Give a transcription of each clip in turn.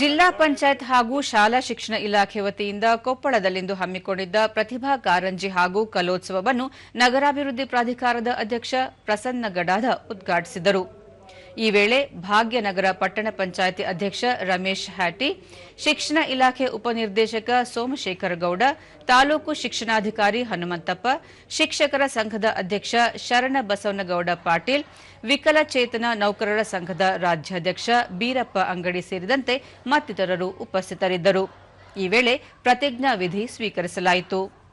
ಜಿಲ್ಲಾ ಪಂಚಾಯತ್ ಹಾಗೂ ಶಾಲಾ ಶಿಕ್ಷಣ ಇಲಾಖೆ ವತಿಯಿಂದ ಕೊಪ್ಪಳದಲ್ಲಿಂದು ಹಮ್ಮಿಕೊಂಡಿದ್ದ ಪ್ರತಿಭಾ ಕಾರಂಜಿ ಹಾಗೂ ಕಲೋತ್ಸವವನ್ನು ನಗರಾಭಿವೃದ್ಧಿ ಪ್ರಾಧಿಕಾರದ ಅಧ್ಯಕ್ಷ ಪ್ರಸನ್ನ ಗಡಾದ ಉದ್ಘಾಟಿಸಿದರು. ಈ ವೇಳೆ ಭಾಗ್ಯನಗರ ಪಟ್ಟಣ ಪಂಚಾಯಿತಿ ಅಧ್ಯಕ್ಷ ರಮೇಶ್ ಹ್ಯಾಟಿ, ಶಿಕ್ಷಣ ಇಲಾಖೆ ಉಪನಿರ್ದೇಶಕ ಸೋಮಶೇಖರ ಗೌಡ, ತಾಲೂಕು ಶಿಕ್ಷಣಾಧಿಕಾರಿ ಹನುಮಂತಪ್ಪ, ಶಿಕ್ಷಕರ ಸಂಘದ ಅಧ್ಯಕ್ಷ ಶರಣ ಬಸವನಗೌಡ ಪಾಟೀಲ್, ವಿಕಲಚೇತನ ನೌಕರರ ಸಂಘದ ರಾಜ್ಯಾಧ್ಯಕ್ಷ ಬೀರಪ್ಪ ಅಂಗಡಿ ಸೇರಿದಂತೆ ಮತ್ತಿತರರು ಉಪಸ್ಥಿತರಿದ್ದರು. ಈ ವೇಳೆ ಪ್ರತಿಜ್ಞಾ ವಿಧಿ ಸ್ವೀಕರಿಸಲಾಯಿತು.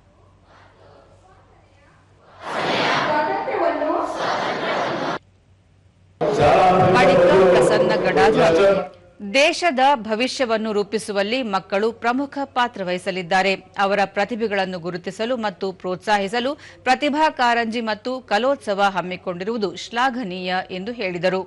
ದೇಶದ ಭವಿಷ್ಯವನ್ನು ರೂಪಿಸುವಲ್ಲಿ ಮಕ್ಕಳು ಪ್ರಮುಖ ಪಾತ್ರ ವಹಿಸಲಿದ್ದಾರೆ. ಅವರ ಪ್ರತಿಭೆಗಳನ್ನು ಗುರುತಿಸಲು ಮತ್ತು ಪ್ರೋತ್ಸಾಹಿಸಲು ಪ್ರತಿಭಾ ಕಾರಂಜಿ ಮತ್ತು ಕಲೋತ್ಸವ ಹಮ್ಮಿಕೊಂಡಿರುವುದು ಶ್ಲಾಘನೀಯ ಎಂದು ಹೇಳಿದರು.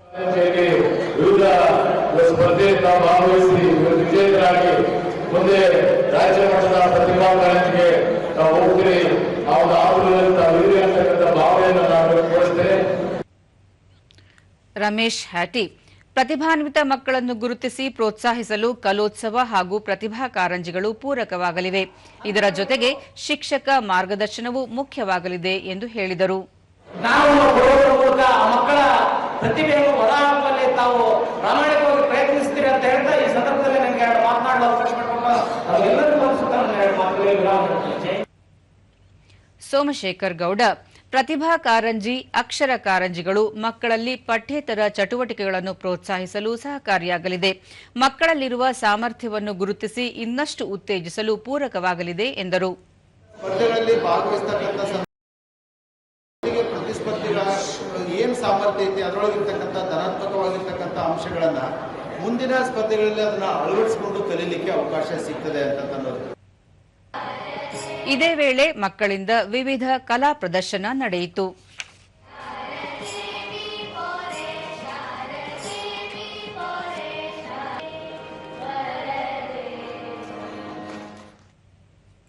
ರಮೇಶ್ ಹ್ಯಾಟಿ ಪ್ರತಿಭಾನ್ವಿತ ಮಕ್ಕಳನ್ನು ಗುರುತಿಸಿ ಪ್ರೋತ್ಸಾಹಿಸಲು ಕಲೋತ್ಸವ ಹಾಗೂ ಪ್ರತಿಭಾ ಕಾರಂಜಿಗಳು ಪೂರಕವಾಗಲಿವೆ. ಇದರ ಜೊತೆಗೆ ಶಿಕ್ಷಕ ಮಾರ್ಗದರ್ಶನವೂ ಮುಖ್ಯವಾಗಲಿದೆ ಎಂದು ಹೇಳಿದರು. ಸೋಮಶೇಖರ್ ಗೌಡ ಪ್ರತಿಭಾ ಕಾರಂಜಿ, ಅಕ್ಷರ ಕಾರಂಜಿಗಳು ಮಕ್ಕಳಲ್ಲಿ ಪಠ್ಯೇತರ ಚಟುವಟಿಕೆಗಳನ್ನು ಪ್ರೋತ್ಸಾಹಿಸಲು ಸಹಕಾರಿಯಾಗಲಿದೆ. ಮಕ್ಕಳಲ್ಲಿರುವ ಸಾಮರ್ಥ್ಯವನ್ನು ಗುರುತಿಸಿ ಇನ್ನಷ್ಟು ಉತ್ತೇಜಿಸಲು ಪೂರಕವಾಗಲಿದೆ, ಎಂದರು. ಏನು ಸಾಮರ್ಥ್ಯ ಅಂಶಗಳನ್ನ ಮುಂದಿನ ಸ್ಪರ್ಧೆಗಳಲ್ಲಿ ಅದನ್ನ ಅಳವಡಿಸಿಕೊಂಡು ಕಲೀಲಿಕ್ಕೆ ಅವಕಾಶ ಸಿಗ್ತದೆ ಅಂತ ಅನ್ನೋದು ಇದೇ ವೇಳೆ ಮಕ್ಕಳಿಂದ ವಿವಿಧ ಕಲಾ ಪ್ರದರ್ಶನ ನಡೆಯಿತು.